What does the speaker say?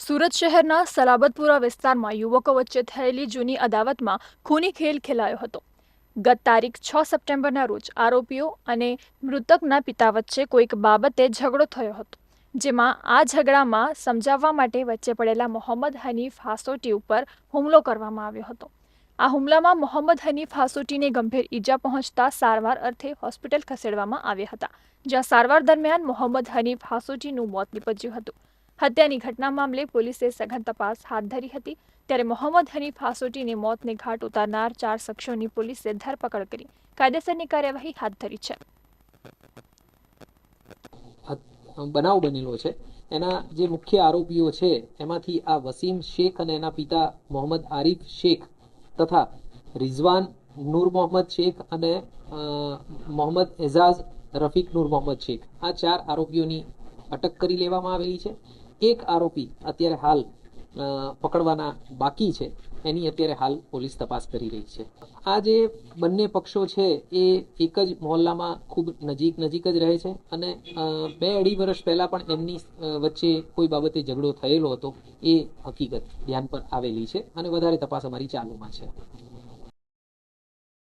સુરત શહેરના સલાબતપુરા વિસ્તારમાં યુવકો વચ્ચે થયેલી જૂની અદાવતમાં ખૂની ખેલ ખેલાયો હતો. ગત તારીખ છ સપ્ટેમ્બરના રોજ આરોપીઓ અને મૃતકના પિતા વચ્ચે કોઈક બાબતે ઝઘડો થયો હતો, જેમાં આ ઝઘડામાં સમજાવવા માટે વચ્ચે પડેલા મોહમ્મદ હનીફ હાસોટી ઉપર હુમલો કરવામાં આવ્યો હતો. આ હુમલામાં મોહમ્મદ હનીફ હાસોટીને ગંભીર ઈજા પહોંચતા સારવાર અર્થે હોસ્પિટલ ખસેડવામાં આવ્યા હતા, જ્યાં સારવાર દરમિયાન મોહમ્મદ હનીફ હાસોટીનું મોત નીપજ્યું હતું. હત્યાની ઘટના મામલે પોલીસે સઘન તપાસ હાથ ધરી હતી. ત્યારે મોહમ્મદ હનીફ હાસોટીને મોતને ઘાટ ઉતારનાર ચાર શખ્સોની પોલીસે ધરપકડ કરી. કાયદેસરની કાર્યવાહી હાથ ધરી છે. બનાવ બનેલો છે. એના જે મુખ્ય આરોપીઓ છે, એમાંથી આ વસીમ શેખ અને એના પિતા મોહમ્મદ આરિફ શેખ તથા રિઝવાન નૂર મોહમ્મદ શેખ અને મોહમ્મદ એઝાઝ રફીક નૂર મોહમ્મદ શેખ. આ ચાર આરોપીઓની અટક કરી લેવામાં આવેલી છે. એક આરોપી અત્યારે હાલ પકડવાના બાકી છે. એની અત્યારે હાલ પોલીસ તપાસ કરી રહી છે. આ જે બંને પક્ષો છે, એ એક જ મોહલ્લામાં ખૂબ નજીક નજીક જ રહે છે અને બે અઢી વર્ષ પહેલા પણ એમની વચ્ચે કોઈ બાબતે ઝઘડો થયેલો હતો, એ હકીકત ધ્યાન પર આવેલી છે અને વધારે તપાસ અમારી ચાલુમાં છે.